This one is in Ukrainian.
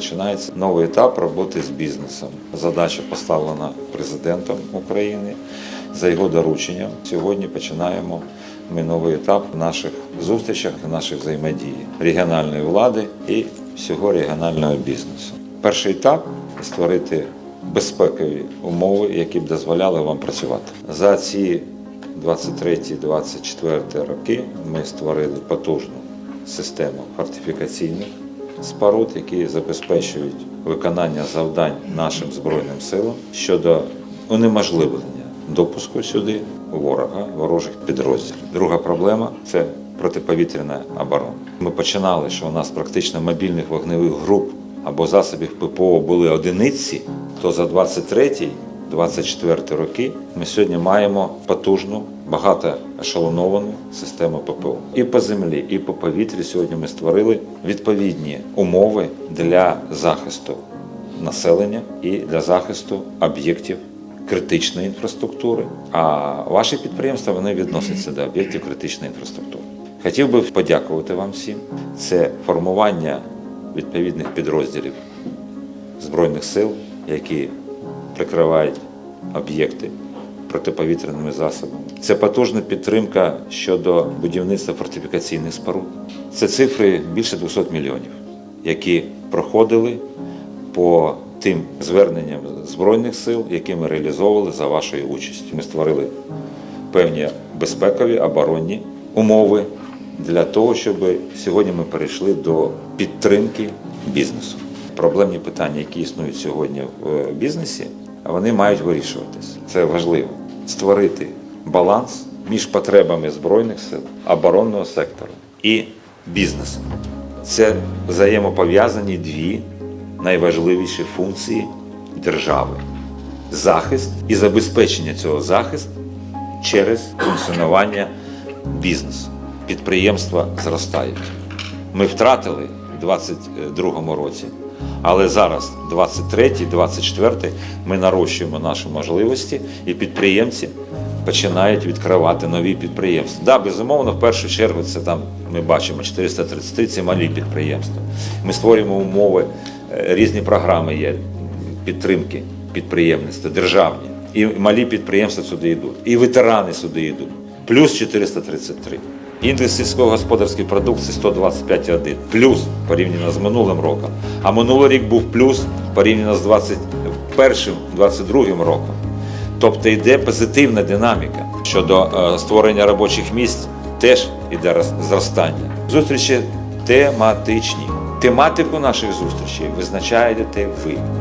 починається новий етап роботи з бізнесом. Задача поставлена президентом України за його дорученням. Сьогодні починаємо ми новий етап в наших зустрічах, в наших взаємодії регіональної влади і всього регіонального бізнесу. Перший етап створити безпекові умови, які б дозволяли вам працювати. За ці 23-24 роки ми створили потужну систему фортифікаційних споруд, які забезпечують виконання завдань нашим збройним силам щодо унеможливлення допуску сюди ворога, ворожих підрозділів. Друга проблема це протиповітряна оборона. Ми починали, що у нас практично мобільних вогневих груп або засобів ППО були одиниці, то за 23 24 роки ми сьогодні маємо потужну, багатоешелоновану систему ППО. І по землі, і по повітрі сьогодні ми створили відповідні умови для захисту населення і для захисту об'єктів критичної інфраструктури. А ваші підприємства вони відносяться до об'єктів критичної інфраструктури. Хотів би подякувати вам всім. Це формування відповідних підрозділів Збройних сил, які прикривають об'єкти протиповітряними засобами. Це потужна підтримка щодо будівництва фортифікаційних споруд. Це цифри більше 200 мільйонів, які проходили по тим зверненням Збройних сил, які ми реалізовували за вашою участю. Ми створили певні безпекові оборонні умови для того, щоб сьогодні ми перейшли до підтримки бізнесу. Проблемні питання, які існують сьогодні в бізнесі, вони мають вирішуватись. Це важливо створити баланс між потребами збройних сил, оборонного сектору і бізнесом. Це взаємопов'язані дві найважливіші функції держави: захист і забезпечення цього захисту через функціонування бізнесу. Підприємства зростають. Ми втратили у 2022 році, але зараз, 23-24, ми нарощуємо наші можливості, і підприємці починають відкривати нові підприємства. Да, безумовно, в першу чергу це там ми бачимо 433 це малі підприємства. Ми створюємо умови, е, різні програми є підтримки підприємництва, державні. І малі підприємства сюди йдуть, і ветерани сюди йдуть. Плюс 433. Індекс сільськогосподарської продукції 125,1. Плюс порівняно з минулим роком. А минулий рік був плюс порівняно з 21-22 роком. Тобто йде позитивна динаміка щодо е, створення робочих місць, теж йде зростання. Зустрічі тематичні. Тематику наших зустрічей визначаєте ви.